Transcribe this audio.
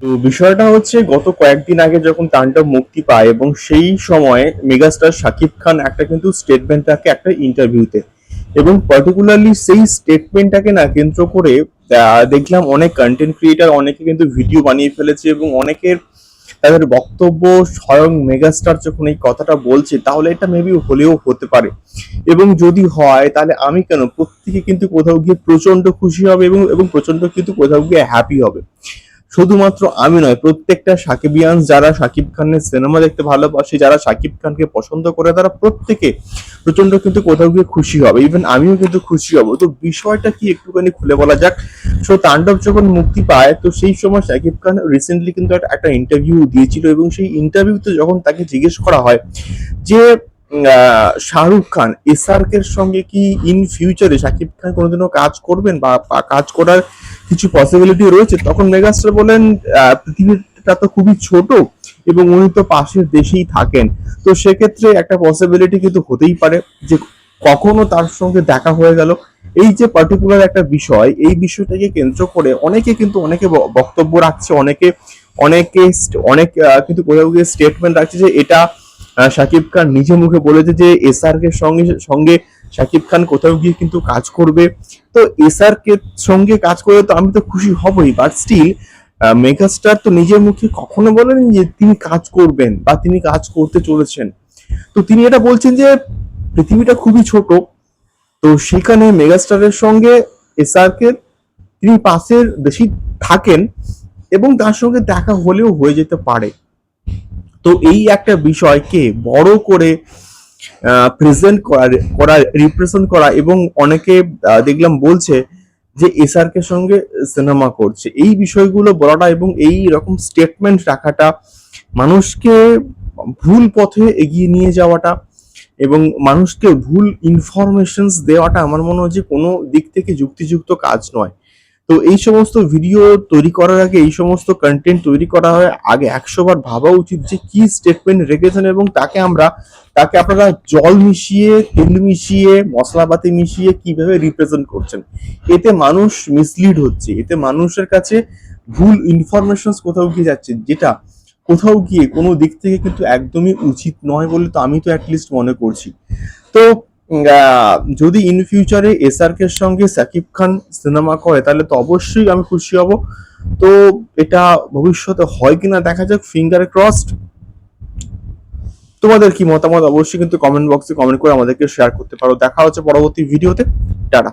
তো বিষয়টা হচ্ছে গত কয়েকদিন আগে যখন তাণ্ডব মুক্তি পায় এবং সেই সময় মেগাস্টার শাকিব খান একটা কিন্তু স্টেটমেন্ট রাখে একটা ইন্টারভিউতে এবং পার্টিকুলারলি সেই স্টেটমেন্টটাকে না কেন্দ্র করে দেখলাম অনেক কন্টেন্ট ক্রিয়েটার অনেকে কিন্তু ভিডিও বানিয়ে ফেলেছে এবং অনেকের তাদের বক্তব্য স্বয়ং মেগাস্টার যখন এই কথাটা বলছে, তাহলে এটা মেবি হলেও হতে পারে। এবং যদি হয়, তাহলে আমি কেন? প্রত্যেকে কিন্তু কোথাও গিয়ে প্রচণ্ড খুশি হবে এবং এবং প্রচণ্ড কিন্তু কোথাও গিয়ে হ্যাপি হবে। শুধুমাত্র আমি নয়, প্রত্যেকটা সাকিবিয়ান্স যারা সাকিব খানের সিনেমা দেখতে ভালোবাসে, যারা সাকিব খানকে পছন্দ করে, তারা প্রত্যেকে প্রচণ্ড কিন্তু কোথাও গিয়ে খুশি হবে। ইভেন আমিও কিন্তু খুশি হব। তো বিষয়টা কি একটুখানি খুলে বলা যাক। সো তাণ্ডব যখন মুক্তি পায়, তো সেই সময় সাকিব খান রিসেন্টলি কিন্তু একটা- ইন্টারভিউ দিয়েছিল এবং সেই ইন্টারভিউতে যখন তাকে জিজ্ঞেস করা হয় যে শাহরুখ খান এসআরকের সঙ্গে কি ইন ফিউচারে সাকিব খান কোনোদিনও কাজ করবেন বা কাজ করার কিছু পসিবিলিটি রয়েছে, তখন মেগাস্টার বলেন পৃথিবীটা তো খুবই ছোট এবং উনি তো পাশের দেশেই থাকেন। তো সেক্ষেত্রে একটা পসিবিলিটি কিন্তু হতেই পারে যে কখনো তার সঙ্গে দেখা হয়ে গেল। এই যে পার্টিকুলার একটা বিষয়, এই বিষয়টাকে কেন্দ্র করে অনেকে কিন্তু অনেকে বক্তব্য রাখছে, অনেকে অনেকে অনেক কিন্তু কোথাও গিয়ে স্টেটমেন্ট রাখছে যে এটা শাকিব খান নিজে মুখে বলেছে যে এসআর কে সঙ্গে সঙ্গে শাকিব খান কোথাও গিয়ে কিন্তু কাজ করবে। তো এসআর কে সঙ্গে কাজ করে তো আমি তো খুশি হবই বাট স্টিল মেগাস্টার তো নিজের মুখে কখনো বলেন যে তিনি কাজ করবেন বা তিনি কাজ করতে চলেছেন। তো তিনি এটা বলছেন যে পৃথিবীটা খুবই ছোট, তো সেখানে মেগাস্টারের সঙ্গে এসআর কে তিনি পাশের দেশেই থাকেন এবং তার সঙ্গে দেখা হলেও হয়ে যেতে পারে। তো এই একটা বিষয়কে বড় করে প্রেজেন্ট করা রিপ্রেজেন্ট করা এবং অনেকে দেখলাম বলছে যে এসআর কে সঙ্গে সিনেমা করছে। এই বিষয়গুলো বলাটা এবং এই রকম স্টেটমেন্ট রাখাটা মানুষকে ভুল পথে এগিয়ে নিয়ে যাওয়াটা এবং মানুষকে ভুল ইনফরমেশনস দেওয়াটা আমার মনে হয় যে কোনো দিক থেকে যুক্তিযুক্ত কাজ নয়। তো এই সমস্ত ভিডিও তৈরি করার আগে, এই সমস্ত কন্টেন্ট তৈরি করা হয় আগে একশো বার ভাবা উচিত যে কি স্টেটমেন্ট রেখেছেন এবং তাকে আমরা, তাকে আপনারা জল মিশিয়ে, তেল মিশিয়ে, মশলাপাতি মিশিয়ে কীভাবে রিপ্রেজেন্ট করছেন। এতে মানুষ মিসলিড হচ্ছে, এতে মানুষের কাছে ভুল ইনফরমেশন কোথাও গিয়ে যাচ্ছে, যেটা কোথাও গিয়ে কোনো দিক থেকে কিন্তু একদমই উচিত নয় বলে তো আমি তো অ্যাটলিস্ট মনে করছি। তো যদি ইন ফিউচারে এসআর কে সঙ্গে সাকিব খান সিনেমা করে, তাহলে তো অবশ্যই আমি খুশি হব। তো এটা ভবিষ্যতে হয় কিনা দেখা যাক ফিঙ্গার ক্রসড তোমাদের কি মতামত? অবশ্যই কিন্তু কমেন্ট বক্সে কমেন্ট করে আমাদেরকে শেয়ার করতে পারো। দেখা হচ্ছে পরবর্তী ভিডিওতে টাটা।